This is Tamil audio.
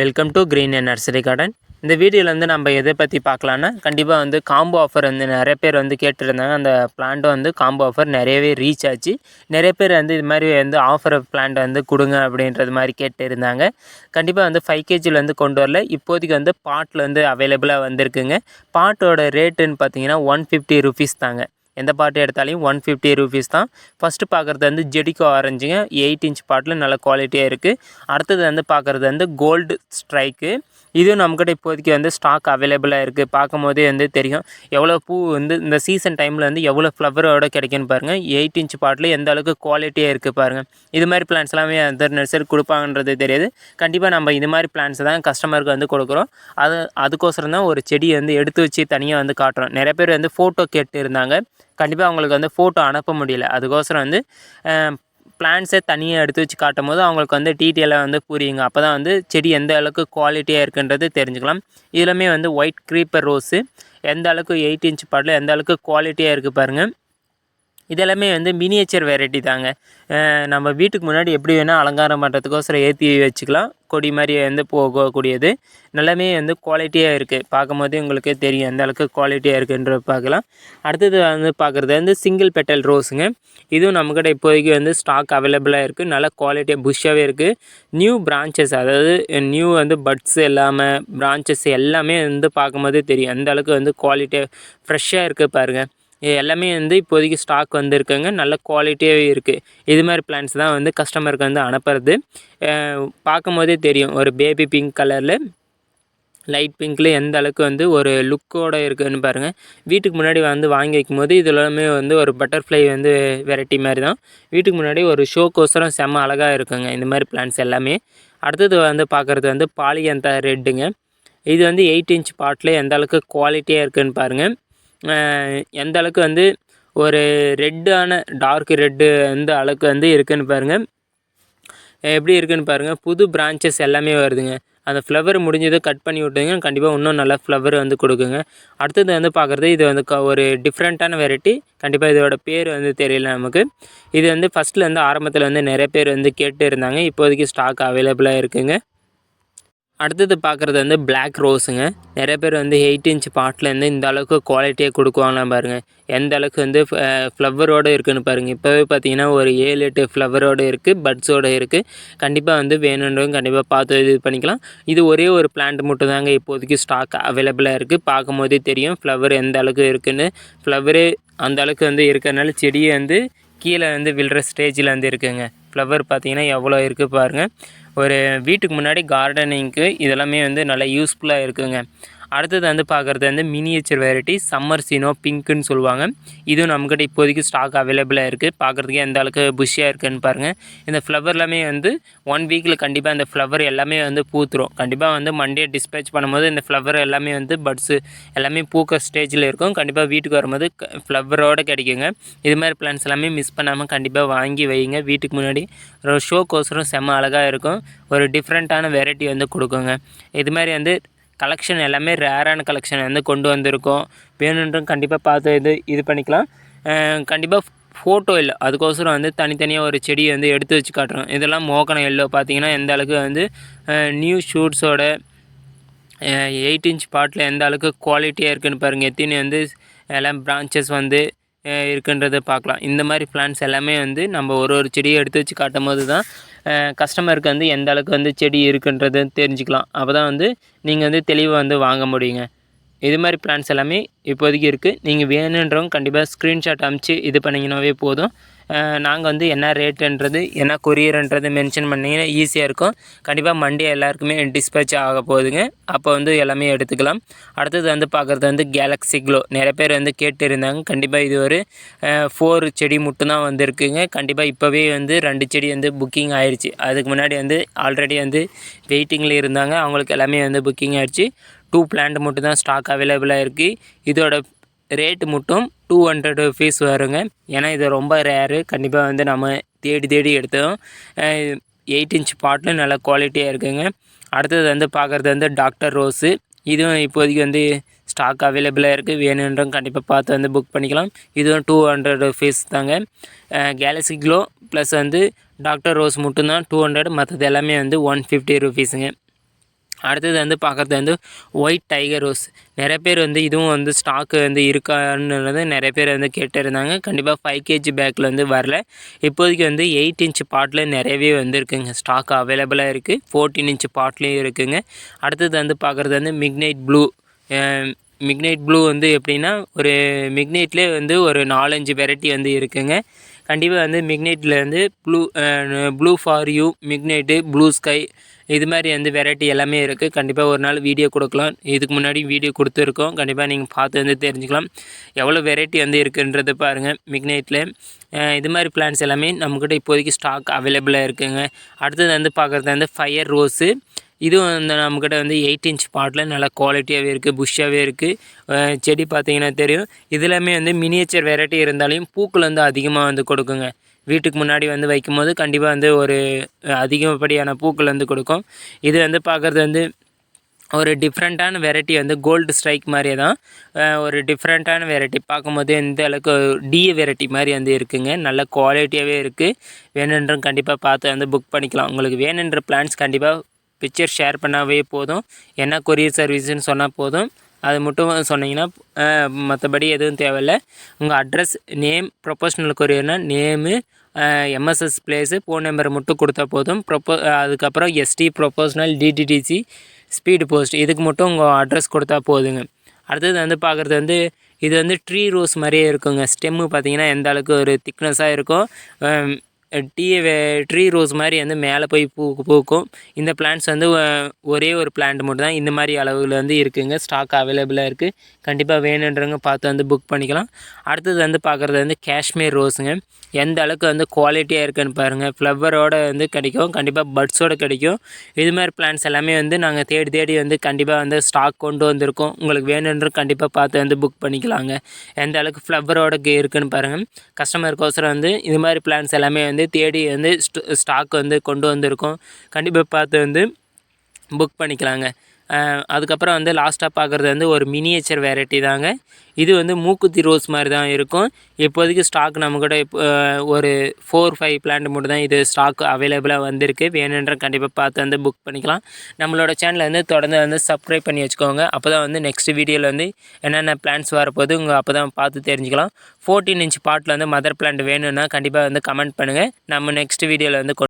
Welcome to green and nursery garden இந்த வீடியோவில் வந்து நம்ம எதை பற்றி பார்க்கலான்னா கண்டிப்பாக வந்து காம்போ ஆஃபர் வந்து நிறைய பேர் வந்து கேட்டிருந்தாங்க. அந்த பிளான்ட் வந்து காம்போ ஆஃபர் நிறையவே ரீச் ஆச்சு. நிறைய பேர் வந்து இது மாதிரி வந்து ஆஃபர் பிளான்ட் வந்து கொடுங்க அப்படின்றது மாதிரி கேட்டு இருந்தாங்க கண்டிப்பாக வந்து ஃபைவ் கேஜியில் வந்து கொண்டு வரல. இப்போதைக்கு வந்து பாட்டில் வந்து அவைலபிளாக வந்திருக்குங்க. பாட்டோட ரேட்டுன்னு பார்த்தீங்கன்னா ஒன் ஃபிஃப்டி ருபீஸ் தாங்க. எந்த பாட்டு எடுத்தாலையும் ஒன் ஃபிஃப்டி ருபீஸ் தான். ஃபஸ்ட்டு பார்க்குறது வந்து ஜெடிகோ ஆரஞ்சுங்க எயிட் இன்ச் பாட்டில் நல்ல குவாலிட்டியாக இருக்குது அடுத்தது வந்து பார்க்குறது வந்து கோல்டு ஸ்ட்ரைக்கு இதுவும் நம்மக்கிட்ட இப்போதைக்கு வந்து ஸ்டாக் அவைலபிளாக இருக்குது பார்க்கும் போதே வந்து தெரியும். எவ்வளோ பூ வந்து இந்த சீசன் டைமில் வந்து எவ்வளோ ஃப்ளவரோட கிடைக்குன்னு பாருங்கள் எயிட் இன்ச் பாட்டில் எந்த அளவுக்கு குவாலிட்டியாக இருக்குது பாருங்கள் இது மாதிரி பிளான்ஸ் எல்லாமே அந்த நர்சரி கொடுப்பாங்கன்றது தெரியாது. கண்டிப்பாக நம்ம இது மாதிரி பிளான்ஸ் தான் கஸ்டமருக்கு வந்து கொடுக்குறோம். அது அதுக்கோசரம் தான் ஒரு செடியை வந்து எடுத்து வச்சு தனியாக வந்து காட்டுறோம். நிறைய பேர் வந்து ஃபோட்டோ கேட்டு இருந்தாங்க கண்டிப்பாக அவங்களுக்கு வந்து ஃபோட்டோ அனுப்ப முடியல. அதுக்கோசரம் வந்து பிளான்ஸே தனியாக எடுத்து வச்சு காட்டும் போது அவங்களுக்கு வந்து டீட்டெயிலாக வந்து புரியுங்க. அப்போ தான் வந்து செடி எந்த அளவுக்கு குவாலிட்டியாக இருக்குன்றது தெரிஞ்சுக்கலாம். இதுலையுமே வந்து ஒயிட் க்ரீப்பர் ரோஸு எந்த அளவுக்கு எயிட் இன்ச் பாட்டில் எந்த அளவுக்கு குவாலிட்டியாக இருக்குது பாருங்கள் இதெல்லாமே வந்து மினியேச்சர் வெரைட்டி தாங்க. நம்ம வீட்டுக்கு முன்னாடி எப்படி வேணால் அலங்காரம் பண்ணுறதுக்கோசரம் ஏற்றி வச்சுக்கலாம். கொடி மாதிரி வந்து போகக்கூடியது. நல்லாமே வந்து குவாலிட்டியாக இருக்குது பார்க்கும்போது உங்களுக்கே உங்களுக்கு தெரியும் எந்த அளவுக்கு குவாலிட்டியாக இருக்குன்ற பார்க்கலாம். அடுத்தது வந்து பார்க்குறது வந்து சிங்கிள் பெட்டல் ரோஸுங்க இதுவும் நம்மக்கிட்ட இப்போதைக்கு வந்து ஸ்டாக் அவைலபிளாக இருக்குது நல்ல குவாலிட்டியாக புஷ்ஷாகவே இருக்குது நியூ பிரான்ச்சஸ் அதாவது நியூ வந்து பட்ஸ் இல்லாமல் பிரான்ச்சஸ் எல்லாமே வந்து பார்க்கும்போதே தெரியும். அந்த அளவுக்கு வந்து குவாலிட்டியாக ஃப்ரெஷ்ஷாக இருக்குது பாருங்கள் எல்லாமே வந்து இப்போதைக்கு ஸ்டாக் வந்துருக்குங்க. நல்ல குவாலிட்டியாகவே இருக்குது இது மாதிரி பிளான்ஸ் தான் வந்து கஸ்டமருக்கு வந்து அனுப்புறது. பார்க்கும் போதே தெரியும். ஒரு பேபி பிங்க் கலரில் லைட் பிங்க்கில் எந்த அளவுக்கு வந்து ஒரு லுக்கோடு இருக்குதுன்னு பாருங்கள் வீட்டுக்கு முன்னாடி வந்து வாங்கி வைக்கும்போது இது வந்து ஒரு பட்டர்ஃப்ளை வந்து வெரைட்டி மாதிரி தான். வீட்டுக்கு முன்னாடி ஒரு ஷோக்கோசரம் செம்ம அழகாக இருக்குங்க. இந்த மாதிரி பிளான்ஸ் எல்லாமே. அடுத்தது வந்து பார்க்குறது வந்து பாலியந்தா ரெட்டுங்க இது வந்து எயிட் இன்ச் பாட்டில் எந்த அளவுக்கு குவாலிட்டியாக இருக்குதுன்னு பாருங்கள் எந்த அளவுக்கு வந்து ஒரு ரெட்டான டார்க் ரெட்டு எந்த அளவுக்கு வந்து இருக்குதுன்னு பாருங்கள் எப்படி இருக்குதுன்னு பாருங்கள் புது பிரான்ச்சஸ் எல்லாமே வருதுங்க. அந்த ஃப்ளவர் முடிஞ்சதை கட் பண்ணி விட்டுங்க கண்டிப்பாக இன்னும் நல்லா ஃப்ளவர் வந்து கொடுக்குங்க. அடுத்தது வந்து பார்க்குறது இது வந்து ஒரு டிஃப்ரெண்ட்டான வெரைட்டி கண்டிப்பாக இதோட பேர் வந்து தெரியல நமக்கு. இது வந்து ஃபஸ்ட்டில் வந்து ஆரம்பத்தில் வந்து நிறைய பேர் வந்து கேட்டு இருந்தாங்க. இப்போதைக்கு ஸ்டாக் அவைலபிளாக இருக்குதுங்க அடுத்தது பார்க்குறது வந்து பிளாக் ரோஸுங்க நிறைய பேர் வந்து எயிட் இன்ச் பாட்டிலேருந்து இந்த அளவுக்கு குவாலிட்டியாக கொடுக்குவாங்களாம் பாருங்கள் எந்த அளவுக்கு வந்து ஃப்ளவரோடு இருக்குதுன்னு பாருங்கள் இப்போவே பார்த்தீங்கன்னா ஒரு ஏழு எட்டு ஃப்ளவரோடு இருக்குது பட்ஸோடு இருக்குது கண்டிப்பாக வந்து வேணுன்றவங்க கண்டிப்பாக பார்த்து இது பண்ணிக்கலாம். இது ஒரே ஒரு பிளான்ட் மட்டும் தாங்க இப்போதைக்கு ஸ்டாக் அவைலபிளாக இருக்குது பார்க்கும்போதே தெரியும் ஃப்ளவர் எந்த அளவுக்கு இருக்குதுன்னு ஃப்ளவரு அந்த அளவுக்கு வந்து இருக்கிறனால செடியை வந்து கீழே வந்து விழுற ஸ்டேஜில் வந்து இருக்குதுங்க ஃப்ளவர் பார்த்திங்கன்னா எவ்வளோ இருக்குது பாருங்கள் ஒரு வீட்டுக்கு முன்னாடி கார்டனிங்க்கு இதெல்லாமே வந்து நல்லா யூஸ்ஃபுல்லாக இருக்குங்க. அடுத்தது வந்து பார்க்குறது வந்து மினியேச்சர் வெரைட்டி சம்மர் சீனோ பிங்க்குன்னு சொல்லுவாங்க. இதுவும் நம்மக்கிட்ட இப்போதைக்கு ஸ்டாக் அவைலபிளாக இருக்குது பார்க்குறதுக்கே எந்த அளவுக்கு புஷ்ஷாக இருக்குதுன்னு பாருங்கள் இந்த ஃப்ளவர் எல்லாமே வந்து ஒன் வீக்கில் கண்டிப்பாக இந்த ஃப்ளவர் எல்லாமே வந்து பூத்துரும். கண்டிப்பாக வந்து மண்டே டிஸ்பேச் பண்ணும்போது இந்த ஃப்ளவர் எல்லாமே வந்து பட்ஸு எல்லாமே பூக்க ஸ்டேஜில் இருக்கும். கண்டிப்பாக வீட்டுக்கு வரும்போது ஃப்ளவரோடு கிடைக்குங்க. இது மாதிரி பிளான்ஸ் எல்லாமே மிஸ் பண்ணாமல் கண்டிப்பாக வாங்கி வைங்க. வீட்டுக்கு முன்னாடி ஒரு ஷோக்கோசரம் செம்ம அழகாக இருக்கும். ஒரு டிஃப்ரெண்ட்டான வெரைட்டி வந்து கொடுக்குங்க. இது மாதிரி வந்து கலெக்ஷன் எல்லாமே ரேரான கலெக்ஷன் வந்து கொண்டு வந்திருக்கோம். வேணுன்றும் கண்டிப்பாக பார்த்து இது இது பண்ணிக்கலாம். கண்டிப்பாக ஃபோட்டோ இல்லை அதுக்கோசரம் வந்து தனித்தனியாக ஒரு செடியை வந்து எடுத்து வச்சு காட்டுறோம். இதெல்லாம் மோகன எல்லோ பார்த்தீங்கன்னா எந்த அளவுக்கு வந்து நியூ ஷூட்ஸோட எயிட் இன்ச் பாட்டில் எந்த அளவுக்கு குவாலிட்டியாக இருக்குதுன்னு பாருங்கள் எத்தினி வந்து எல்லாம் பிரான்ச்சஸ் வந்து இருக்குன்றதை பார்க்கலாம். இந்த மாதிரி பிளான்ஸ் எல்லாமே வந்து நம்ம ஒரு ஒரு செடியை எடுத்து வச்சு காட்டும் போது தான் கஸ்டமருக்கு வந்து எந்த அளவுக்கு வந்து செடி இருக்குன்றது தெரிஞ்சுக்கலாம். அப்போ தான் வந்து நீங்கள் வந்து தெளிவாக வந்து வாங்க முடியுங்க. இது மாதிரி பிளான்ஸ் எல்லாமே இப்போதைக்கு இருக்குது நீங்கள் வேணுன்றவங்க கண்டிப்பாக ஸ்க்ரீன்ஷாட் அமுச்சு இது பண்ணிங்கனாவே போதும். நாங்கள் வந்து என்ன ரேட்டுன்றது என்ன கொரியர்ன்றது மென்ஷன் பண்ணிங்கன்னா ஈஸியாக இருக்கும். கண்டிப்பாக மண்டே எல்லாருக்குமே டிஸ்பேச் ஆக போகுதுங்க. அப்போ வந்து எல்லாமே எடுத்துக்கலாம். அடுத்தது வந்து பார்க்குறது வந்து கேலக்ஸி க்ளோ நிறைய பேர் வந்து கேட்டு இருந்தாங்க கண்டிப்பாக இது ஒரு ஃபோர் செடி மட்டும்தான் வந்திருக்குங்க. கண்டிப்பாக இப்போவே வந்து ரெண்டு செடி வந்து புக்கிங் ஆயிடுச்சு அதுக்கு முன்னாடி வந்து ஆல்ரெடி வந்து வெயிட்டிங்கில் இருந்தாங்க. அவங்களுக்கு எல்லாமே வந்து புக்கிங் ஆயிடுச்சு டூ பிளான்ட் மட்டும் தான் ஸ்டாக் அவைலபிளாக இருக்குது இதோட ரேட்டு மட்டும் டூ ஹண்ட்ரட் ஃபீஸ் வருங்க. ஏன்னா இது ரொம்ப ரேரு கண்டிப்பாக வந்து நம்ம தேடி தேடி எடுத்தோம். எயிட் இன்ச் பாட்டில் நல்ல குவாலிட்டியாக இருக்குங்க. அடுத்தது வந்து பார்க்குறது வந்து டாக்டர் ரோஸு இதுவும் இப்போதைக்கு வந்து ஸ்டாக் அவைலபிளாக இருக்குது வேணுன்றவங்க கண்டிப்பாக பார்த்து வந்து புக் பண்ணிக்கலாம். இதுவும் டூ ஹண்ட்ரட் ஃபீஸ் தாங்க. கேலக்ஸி க்ளோ ப்ளஸ் வந்து டாக்டர் ரோஸ் மட்டும்தான் டூ ஹண்ட்ரட் மற்றது எல்லாமே வந்து ஒன் ஃபிஃப்டி ருபீஸுங்க அடுத்தது வந்து பார்க்குறது வந்து ஒயிட் டைகர் ரோஸ் நிறைய பேர் வந்து இதுவும் வந்து ஸ்டாக்கு வந்து இருக்கான்னு நிறைய பேர் வந்து கேட்டிருந்தாங்க. கண்டிப்பாக ஃபைவ் கேஜி பேக்கில் வந்து வரல. இப்போதைக்கு வந்து எயிட் இன்ச் பாட்டில் நிறையவே வந்துருக்குங்க ஸ்டாக் அவைலபிளாக இருக்குது ஃபோர்டீன் இன்ச் பாட்லேயும் இருக்குதுங்க அடுத்தது வந்து பார்க்குறது வந்து மிக்னைட் ப்ளூ மிக்னைட் ப்ளூ வந்து எப்படின்னா ஒரு மிக்னைட்லேயே வந்து ஒரு நாலஞ்சு வெரைட்டி வந்து இருக்குங்க. கண்டிப்பாக வந்து மிக்னைட்டில் வந்து blue blue for you midnight blue sky இது மாதிரி வந்து வெரைட்டி எல்லாமே இருக்குது கண்டிப்பாக ஒரு நாள் வீடியோ கொடுக்கலாம். இதுக்கு முன்னாடி வீடியோ கொடுத்துருக்கோம். கண்டிப்பாக நீங்கள் பார்த்து வந்து தெரிஞ்சுக்கலாம். எவ்வளோ வெரைட்டி வந்து இருக்குன்றது பாருங்கள் மிக்னைட்டில் இது மாதிரி பிளான்ஸ் எல்லாமே நம்மக்கிட்ட இப்போதைக்கு ஸ்டாக் அவைலபிளாக இருக்குங்க. அடுத்தது வந்து பார்க்குறது வந்து ஃபயர் ரோஸு இதுவும் வந்து நம்மக்கிட்ட வந்து எயிட் இன்ச் பாட்டில் நல்லா குவாலிட்டியாகவே இருக்குது புஷ்ஷாகவே இருக்குது செடி பார்த்திங்கன்னா தெரியும். இதெல்லாமே வந்து மினியேச்சர் வெரைட்டி இருந்தாலையும் பூக்கள் வந்து அதிகமாக வந்து கொடுக்குங்க. வீட்டுக்கு முன்னாடி வந்து வைக்கும்போது கண்டிப்பாக வந்து ஒரு அதிகப்படியான பூக்கள் வந்து கொடுக்கும். இது வந்து பார்க்குறது வந்து ஒரு டிஃப்ரெண்ட்டான வெரைட்டி வந்து கோல்டு ஸ்ட்ரைக் மாதிரியே தான். ஒரு டிஃப்ரெண்ட்டான வெரைட்டி பார்க்கும்போது எந்த அளவுக்கு டிஏ வெரைட்டி மாதிரி வந்து இருக்குங்க. நல்ல குவாலிட்டியாகவே இருக்குது வேணுன்றும் கண்டிப்பாக பார்த்து வந்து புக் பண்ணிக்கலாம். உங்களுக்கு வேணுன்ற பிளான்ஸ் கண்டிப்பாக பிக்சர் ஷேர் பண்ணாவே போதும். என்ன கொரியர் சர்வீஸ்னு சொன்னால் போதும். அது மட்டும் சொன்னீங்கன்னா மற்றபடி எதுவும் தேவையில்ல. உங்கள் அட்ரஸ் நேம் ப்ரொபோஷனல் கொரியர்னால் நேமு எம்எஸ்எஸ் பிளேஸு ஃபோன் நம்பரை மட்டும் கொடுத்தா போதும். ப்ரொப்போ அதுக்கப்புறம் S T professional D T D C speed post இதுக்கு மட்டும் உங்கள் அட்ரஸ் கொடுத்தா போதுங்க. அடுத்தது வந்து பார்க்குறது வந்து இது வந்து ட்ரீ ரோஸ் மாதிரியே இருக்குங்க. ஸ்டெம்மு பார்த்தீங்கன்னா எந்த அளவுக்கு ஒரு திக்னஸாக இருக்கும் டீ ட்ரீ ரோஸ் மாதிரி வந்து மேலே போய் பூ பூக்கும். இந்த பிளான்ட்ஸ் வந்து ஒரே ஒரு பிளான்ட் மட்டும் தான் இந்த மாதிரி அளவில் வந்து இருக்குங்க. ஸ்டாக் அவைலபிளாக இருக்குது கண்டிப்பாக வேணுன்றவங்க பார்த்து வந்து புக் பண்ணிக்கலாம். அடுத்தது வந்து பார்க்குறது வந்து காஷ்மீர் ரோஸுங்க எந்த அளவுக்கு வந்து குவாலிட்டியாக இருக்குன்னு பாருங்கள் ஃப்ளவரோடு வந்து கிடைக்கும். கண்டிப்பாக பட்ஸோடு கிடைக்கும். இது மாதிரி பிளான்ஸ் எல்லாமே வந்து நாங்கள் தேடி தேடி வந்து கண்டிப்பாக வந்து ஸ்டாக் கொண்டு வந்திருக்கோம். உங்களுக்கு வேணுன்ற கண்டிப்பாக பார்த்து வந்து புக் பண்ணிக்கலாங்க. எந்த அளவுக்கு ஃப்ளவரோட இருக்குன்னு பாருங்கள் கஸ்டமருக்கோசரம் வந்து இது மாதிரி பிளான்ஸ் எல்லாமே வந்து தேடி வந்து ஸ்டாக் வந்து கொண்டு வந்திருக்கோம். கண்டிப்பாக பார்த்து வந்து புக் பண்ணிக்கலாங்க. அதுக்கப்புறம் வந்து லாஸ்ட்டாக பார்க்குறது வந்து ஒரு மினியேச்சர் வெரைட்டி தாங்க. இது வந்து மூக்குத்தி ரோஸ் மாதிரி தான் இருக்கும். இப்போதைக்கு ஸ்டாக் நம்ம கூட இப்போ ஒரு ஃபோர் ஃபைவ் பிளான்ட் மட்டும் தான் இது ஸ்டாக் அவைலபிளாக வந்திருக்கு. வேணுன்ற கண்டிப்பாக பார்த்து வந்து புக் பண்ணிக்கலாம். நம்மளோட சேனலில் வந்து தொடர்ந்து வந்து சப்ஸ்கிரைப் பண்ணி வச்சுக்கோங்க. அப்போ தான் வந்து நெக்ஸ்ட் வீடியோவில் வந்து என்னென்ன பிளான்ஸ் வரப்போது உங்கள் அப்போ தான் பார்த்து தெரிஞ்சுக்கலாம். ஃபோர்டீன் இன்ச் பாட்டில் வந்து மதர் பிளான்ட் வேணும்னா கண்டிப்பாக வந்து கமெண்ட் பண்ணுங்கள் நம்ம நெக்ஸ்ட் வீடியோவில் வந்து